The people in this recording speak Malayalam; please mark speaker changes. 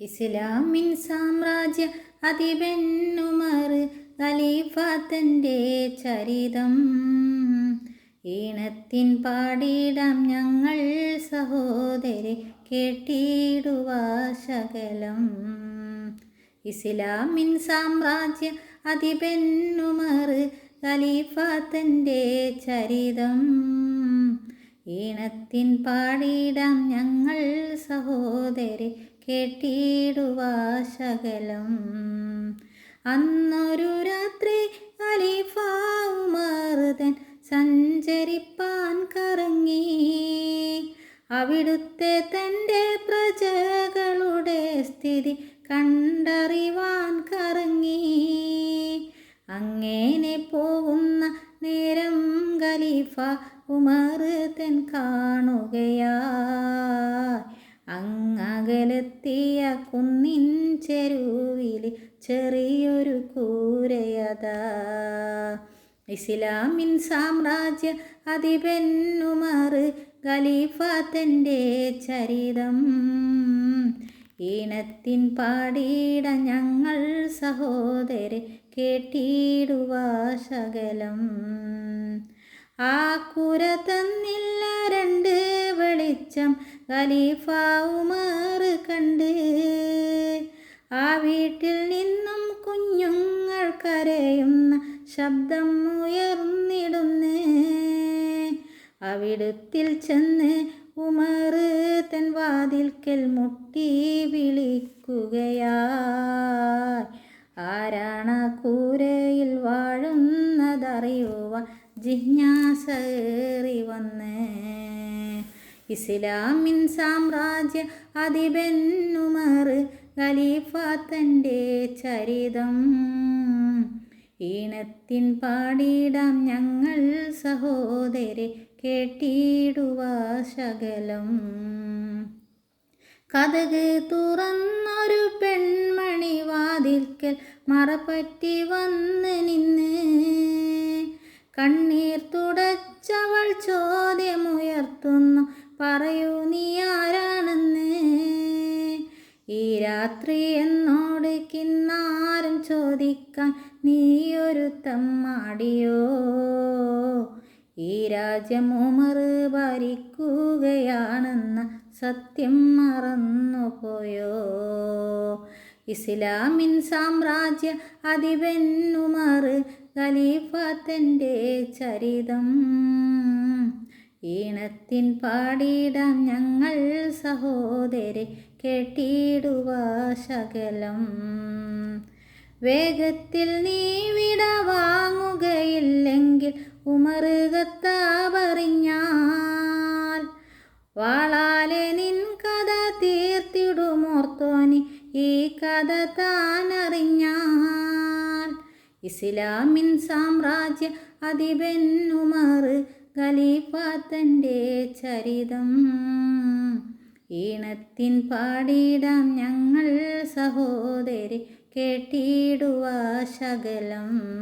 Speaker 1: ഇസ്ലാമിൻ സാമ്രാജ്യ അതിബെന്നുമർ ഖലീഫാത്തന്റെ ചരിതം. ഈണത്തിൻ പാടിയിടാം ഞങ്ങൾ സഹോദരി കേട്ടിടുവാ ശകലം. ഇസ്ലാമിൻ സാമ്രാജ്യ അതിബെന്നുമർ ഖലീഫാത്തന്റെ ചരിതം. ഈണത്തിൻ പാടിയിടാം ഞങ്ങൾ സഹോദരി കേട്ടിടുവാ ശകലം. അന്നൊരു രാത്രി ഖലീഫ ഉമർദൻ സഞ്ചരിപ്പാൻ കറങ്ങി. അവിടുത്തെ തന്റെ പ്രജകളുടെ സ്ഥിതി കണ്ടറിവാൻ കറങ്ങി. അങ്ങനെ പോകുന്ന നേരം ഖലീഫ ഉമർ തൻ കാണുകയാ. അങ്ങകലെത്തിയ കുന്നിൻ ചെരുവിൽ ചെറിയൊരു കൂരയതാ. ഇസ്ലാമിൻ സാമ്രാജ്യ അതിബെന്നുമർ ഖലീഫ തന്റെ ചരിതം. ഈണത്തിൻ പാടിയിട ഞങ്ങൾ സഹോദരെ കേട്ടിടുവാ ശകലം. ആ കുര തന്നില്ല രണ്ട് വെളിച്ചം ഖലീഫ ഉമർ കണ്ട് ആ വീട്ടിൽ നിന്നും കുഞ്ഞുങ്ങൾ കരയുന്ന ശബ്ദം ഉയർന്നിടുന്ന് അവിടത്തിൽ ചെന്ന് ഉമർ തൻ വാതിൽക്കൽ മുട്ടി വിളിക്കുകയാ ആരാണ കൂരയിൽ വാഴുന്നതറിയുവാൻ ജിജ്ഞാസേറി വന്ന് ഇസ്ലാമിൻ സാമ്രാജ്യ അതിബെന്നുമർ ഖലീഫ തന്റെ ചരിതം. ഈണത്തിൻ പാടിയിടാം ഞങ്ങൾ സഹോദരെ കേട്ടിടുവാ ശകലം. കഥക് തുറന്നൊരു പെൺമണി വാതിൽക്കൽ മറപ്പറ്റി വന്ന് നിന്ന്. കണ്ണീർ തുടച്ചവൾ ചോദ്യമുയർത്തുന്നു പറയൂ നീ ആരാണെന്ന്? ഈ രാത്രി എന്നോട് കിന്നാരം ചോദിക്കാൻ ഒരു തമ്മാടിയോ? ഈ രാജ്യം ഉമർ ഭരിക്കുകയാണെന്ന സത്യം മറന്നുപോയോ? ഇസ്ലാമിൻ സാമ്രാജ്യ അതിബെന്നുമർ ഖലീഫ തന്റെ ചരിതം ഈണത്തിൻ പാടിടാം ഞങ്ങൾ സഹോദരെ കേട്ടിടുവാ ശകലം വേഗത്തിൽ നീ വിട വാങ്ങുകയില്ലെങ്കിൽ ഉമറുകത്താപറിഞ്ഞാൽ വാളാലെ നിൻ കഥ തീർത്തിടുമോർത്തോനി ഈ കഥ താൻ അറിഞ്ഞാൽ ഇസ്ലാമിൻ സാമ്രാജ്യ ഖലീഫ തന്റെ ചരിതം. ഈണത്തിൻ പാടിയിടാം ഞങ്ങൾ സഹോദരി കേട്ടിടുവാ ശകലം.